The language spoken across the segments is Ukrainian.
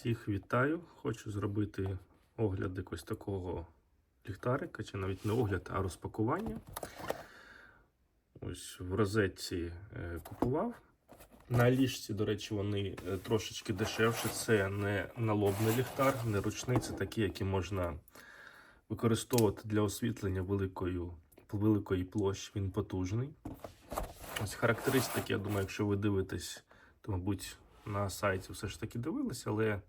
Всіх вітаю. Хочу зробити огляд якось такого ліхтарика, чи навіть не огляд, а розпакування. Ось в розетці е, купував. На ліжці, до речі, вони е, трошечки дешевше. Це не налобний ліхтар, не ручний, це такі, які можна використовувати для освітлення великою, великої площі. Він потужний. Ось характеристики, я думаю, якщо ви дивитесь, то, мабуть, на сайті все ж таки дивились, але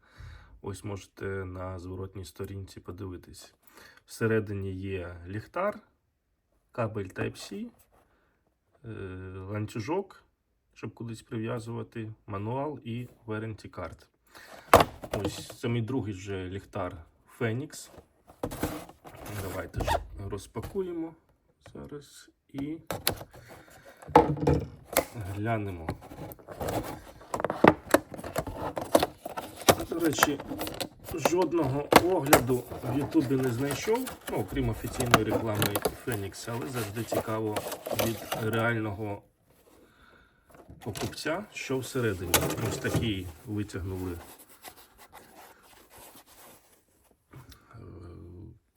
ось можете на зворотній сторінці подивитись. Всередині є ліхтар, кабель Type-C, е, ланцюжок, щоб кудись прив'язувати, мануал і warranty card. Ось це мій другий вже ліхтар Phoenix. Давайте ж розпакуємо зараз і глянемо. Речі, жодного огляду в Ютубі не знайшов, ну, окрім офіційної реклами Phoenix, але завжди цікаво від реального покупця, що всередині. Ось такий витягнули е,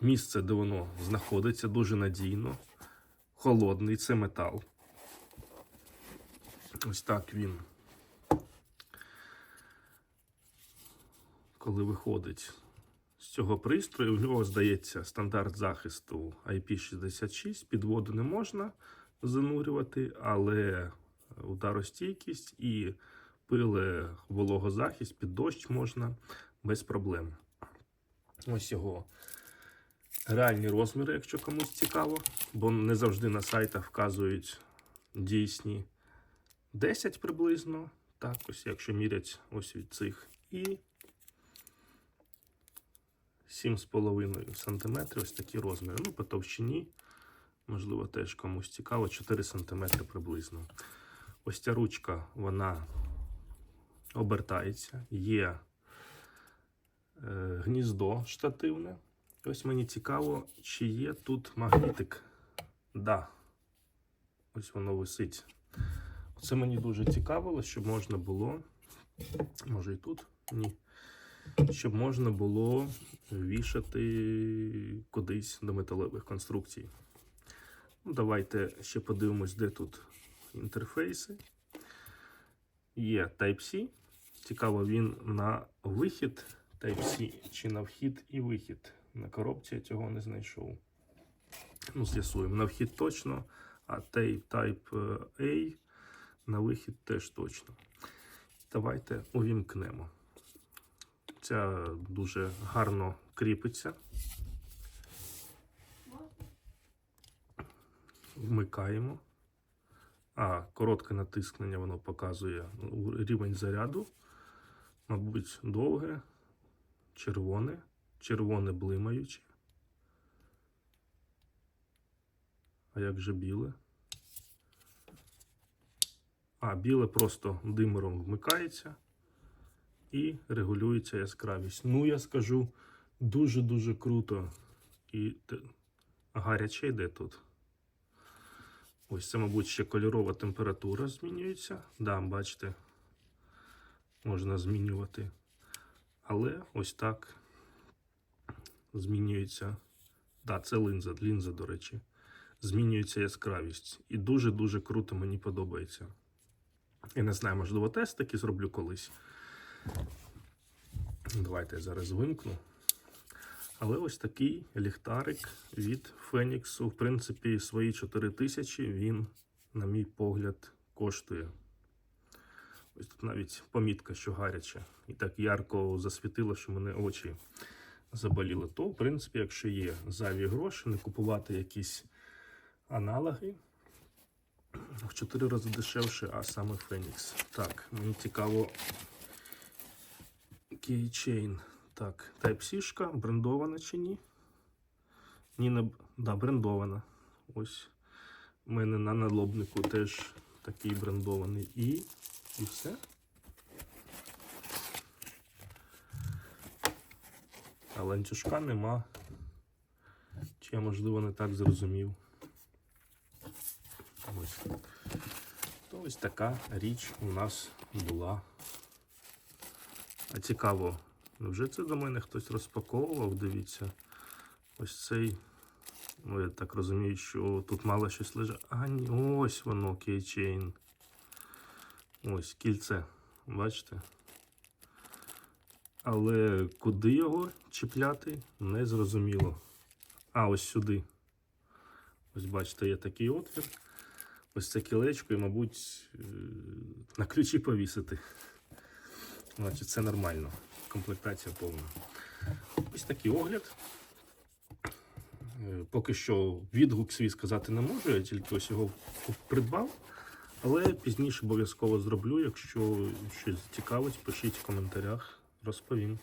місце, де воно знаходиться, дуже надійно. Холодний, це метал. Ось так він. Коли виходить з цього пристрою, в нього здається стандарт захисту IP66. Під воду не можна занурювати, але ударостійкість і пиле вологозахист під дощ можна без проблем. Ось його реальні розміри, якщо комусь цікаво, бо не завжди на сайтах вказують дійсні 10 приблизно. Так, ось якщо мірять ось від цих і 7,5 см, ось такі розміри. Ну, по товщині, можливо, теж комусь цікаво, 4 см приблизно. Ось ця ручка, вона обертається, є е, гніздо штативне. Ось мені цікаво, чи є тут магнітик. Да. Ось воно висить. Це мені дуже цікавило, щоб можна було. Може і тут? Ні. Щоб можна було вішати кудись до металевих конструкцій. Ну, давайте ще подивимось, де тут інтерфейси. Є Type-C. Цікаво, він на вихід Type-C чи на вхід і вихід. На коробці я цього не знайшов. Ну, з'ясуємо. На вхід точно, а Type A на вихід теж точно. Давайте увімкнемо. Ця дуже гарно кріпиться. Вмикаємо. А, коротке натискнення воно показує рівень заряду. Мабуть, довге, червоне, червоне блимаюче. А як же біле? А, біле просто димером вмикається і регулюється яскравість. Ну, я скажу, дуже-дуже круто. І гаряче йде тут. Ось це, мабуть, ще кольорова температура змінюється. Да, бачите, можна змінювати. Але ось так змінюється. Да, це лінза, лінза, до речі. Змінюється яскравість. І дуже-дуже круто мені подобається. Я не знаю, можливо, тест таки зроблю колись. Давайте я зараз вимкну. Але ось такий ліхтарик від Феніксу. В принципі, свої 4000 він, на мій погляд, коштує. Ось тут навіть помітка, що гаряче. І так ярко засвітило, що мене очі заболіли. То, в принципі, якщо є зайві гроші, не купувати якісь аналоги. В 4 рази дешевше, а саме Фенікс. Так, мені цікаво. Keychain. Так, Type-C, брендована чи ні? Ні, не да, брендована. Ось у мене на налобнику теж такий брендований. І, і все. А ланцюжка нема. Чи я, можливо, не так зрозумів. Ось. То ось така річ у нас була. А цікаво, Невже це до мене хтось розпаковував? Дивіться. Ось цей. Ну, я так розумію, що тут мало щось лежить. А, ні, ось воно, кейчейн. Ось кільце. Бачите? Але куди його чіпляти, не зрозуміло. А, ось сюди. Ось бачите, є такий отвір. Ось це кілечко і, мабуть, е, на ключі повісити. Значить, це нормально. Комплектація повна. Ось такий огляд. Е, Поки що відгук свій сказати не можу, я тільки ось його придбав. Але пізніше обов'язково зроблю. Якщо щось цікавить, пишіть в коментарях, розповім.